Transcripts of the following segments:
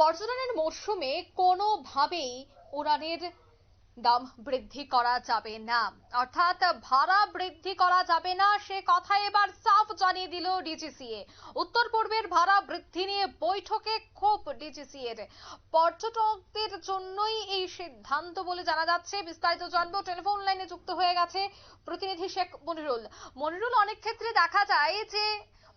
পর্যটনের মরশুমে কোনোভাবেই উড়ানের দাম বৃদ্ধি করা যাবে না। অর্থাৎ ভাড়া বৃদ্ধি করা যাবে না, সে কথা এবার সাফ জানিয়ে দিল ডিজিসিএ। উত্তর পূর্বের ভাড়া বৃদ্ধি নিয়ে বৈঠকে ক্ষোভ ডিজিসি এর পর্যটকদের জন্যই এই সিদ্ধান্ত বলে জানা যাচ্ছে। বিস্তারিত জানব। টেলিফোন লাইনে যুক্ত হয়ে গেছে প্রতিনিধি শেখ মনিরুল। মনিরুল, অনেক ক্ষেত্রে দেখা যায় যে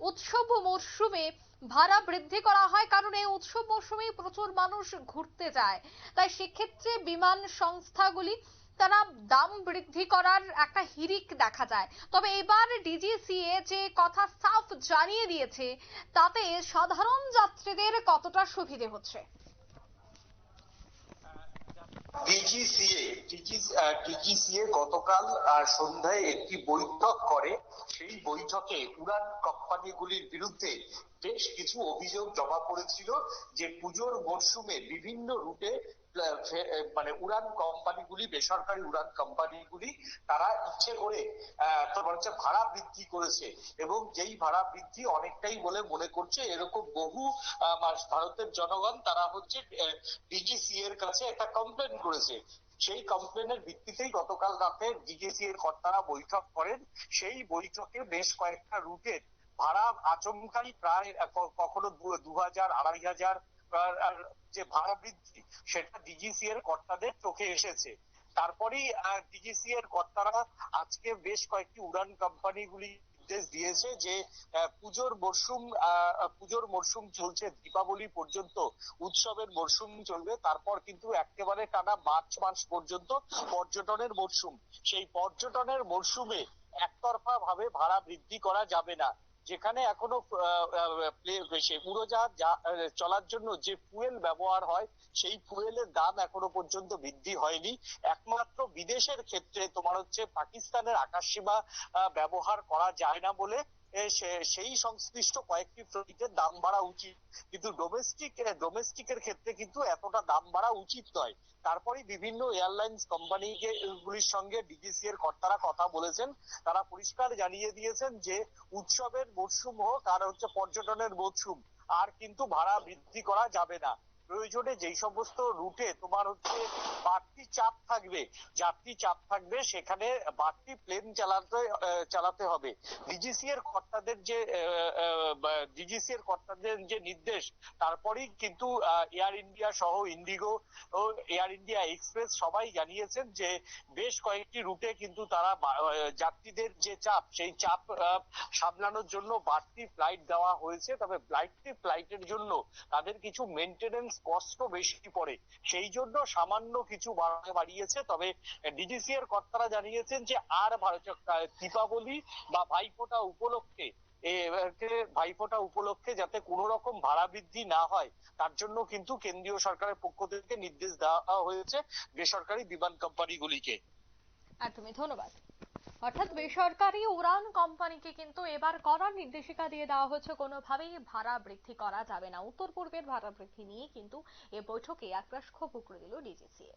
উৎসব মরশুমে ভাড়া বৃদ্ধি করা হয় কারণ এই উৎসব মরশুমে প্রচুর মানুষ ঘুরতে যায়। তাই সেক্ষেত্রে বিমান সংস্থাগুলি তারা দাম বৃদ্ধি করার একটা হিরিক দেখা যায়। তবে এবার ডিজিসিএ যে কথা সাফ জানিয়ে দিয়েছে, তাতে সাধারণ যাত্রীদের কতটা সুবিধে হচ্ছে? ডিজিসিএ ডিজিসিএ গতকাল সন্ধ্যায় একটি বৈঠক করে। সেই বৈঠকে উড়ান কোম্পানিগুলির বিরুদ্ধে বেশ কিছু অভিযোগ জমা পড়েছিল যে পুজোর মরশুমে বিভিন্ন রুটে মানে উড়ান কোম্পানিগুলি, বেসরকারি উড়ান কোম্পানিগুলি, তারা ইচ্ছে করে তোমার হচ্ছে ভাড়া বৃদ্ধি করেছে এবং যেই ভাড়া বৃদ্ধি অনেকটাই বলে মনে করছে, এরকম বহু ভারতের জনগণ তারা হচ্ছে ডিজিসি এর কাছে একটা কমপ্লেন করেছে। সেই কমপ্লেনের ভিত্তিতেই গতকাল রাতে ডিজিসি এর কর্তারা বৈঠক করেন। সেই বৈঠকে বেশ কয়েকটা রুটের ভাড়া আচমকাই প্রায়, কখনো দু হাজার, আড়াই হাজার যে ভাড়া বৃদ্ধি সেটা ডিজিসি এর কর্তাদের চোখে এসেছে। তারপরেই ডিজিসি এর কর্তারা আজকে বেশ কয়েকটি উড়ান কোম্পানিগুলি নির্দেশ দিয়েছে যে পুজোর মরশুম পুজোর মরশুম চলছে দীপাবলি পর্যন্ত, উৎসবের মরশুম চলবে, তারপর কিন্তু একেবারে টানা মার্চ মাস পর্যন্ত পর্যটনের মরশুম সেই পর্যটনের মরশুমে একতরফা ভাবে ভাড়া বৃদ্ধি করা যাবে না। যেখানে এখনও উড়োজাহাজ চলার জন্য যে ফুয়েল ব্যবহার হয় সেই ফুয়েলের দাম এখনও পর্যন্ত বৃদ্ধি হয়নি। একমাত্র বিদেশের ক্ষেত্রে তোমার হচ্ছে পাকিস্তানের আকাশসীমা আহ, ব্যবহার করা যায় না বলে সেই সংশ্লিষ্ট কয়েকটি ফ্লাইটের দাম বাড়া উচিত। কিন্তু ডোমেস্টিক ডোমেস্টিকের ক্ষেত্রে কিন্তু এতটা দাম বাড়া উচিত নয়। তারপরে বিভিন্ন এয়ারলাইন্স কোম্পানি গুলির সঙ্গে ডিজিসি এর কর্তারা কথা বলেছেন। তারা পরিষ্কার জানিয়ে দিয়েছেন যে উৎসবের মরশুম হোক আর হচ্ছে পর্যটনের মরশুম, আর কিন্তু ভাড়া বৃদ্ধি করা যাবে না। প্রয়োজনে যেই সমস্ত রুটে তোমার হচ্ছে বাড়তি চাপ থাকবে, যাত্রী চাপ থাকবে, সেখানে বাড়তি প্লেন চালাতে চালাতে হবে। ডিজিসি এর কর্তাদের যে ডিজিসি এর কর্তাদের যে নির্দেশ, তারপরেই কিন্তু এয়ার ইন্ডিয়া সহ ইন্ডিগো ও এয়ার ইন্ডিয়া এক্সপ্রেস সবাই জানিয়েছেন যে বেশ কয়েকটি রুটে কিন্তু তারা যাত্রীদের যে চাপ, সেই চাপ সামলানোর জন্য বাড়তি ফ্লাইট দেওয়া হয়েছে। তবে বাড়তি ফ্লাইটের জন্য তাদের কিছু মেনটেনেন্স কষ্ট বেশি পড়ে। সেই জন্য সামান্য কিছু বাড়া- বাড়িয়েছে। তবে ডিজিসি এর কর্তারা জানিয়েছেন যে, আর দীপাবলি বা ভাইফোঁটা উপলক্ষে ভাইফোঁটা উপলক্ষে যাতে কোনো রকম ভাড়া বৃদ্ধি না হয়, তার জন্য কিন্তু কেন্দ্রীয় সরকারের পক্ষ থেকে নির্দেশ দেওয়া হয়েছে, বেসরকারি বিমান কোম্পানিগুলিকে। একদমই ধন্যবাদ। অর্থাৎ বেসরকারি উড়ান কোম্পানিকে কিন্তু এবার করার নির্দেশিকা দিয়ে দেওয়া হচ্ছে। কোনোভাবেই ভাড়া বৃদ্ধি করা যাবে না। উত্তর পূর্বের ভাড়া বৃদ্ধি নিয়ে কিন্তু এ বৈঠকে একরাশ ক্ষোভ উগড়ে দিল ডিজিসিএ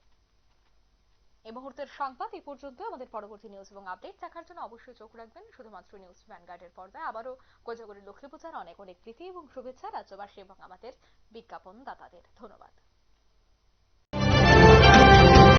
এই মুহূর্তের সংবাদ এই পর্যন্ত আমাদের পরবর্তী নিউজ এবং আপডেট দেখার জন্য অবশ্যই চোখ রাখবেন। শুধুমাত্র নিউজ ভ্যানগার্ডের পর্দায় আবারও কোজাগরী লক্ষ্মী পূজার অনেক অনেক প্রীতি এবং শুভেচ্ছা রাজ্যবাসী এবং আমাদের বিজ্ঞাপন দাতাদের ধন্যবাদ।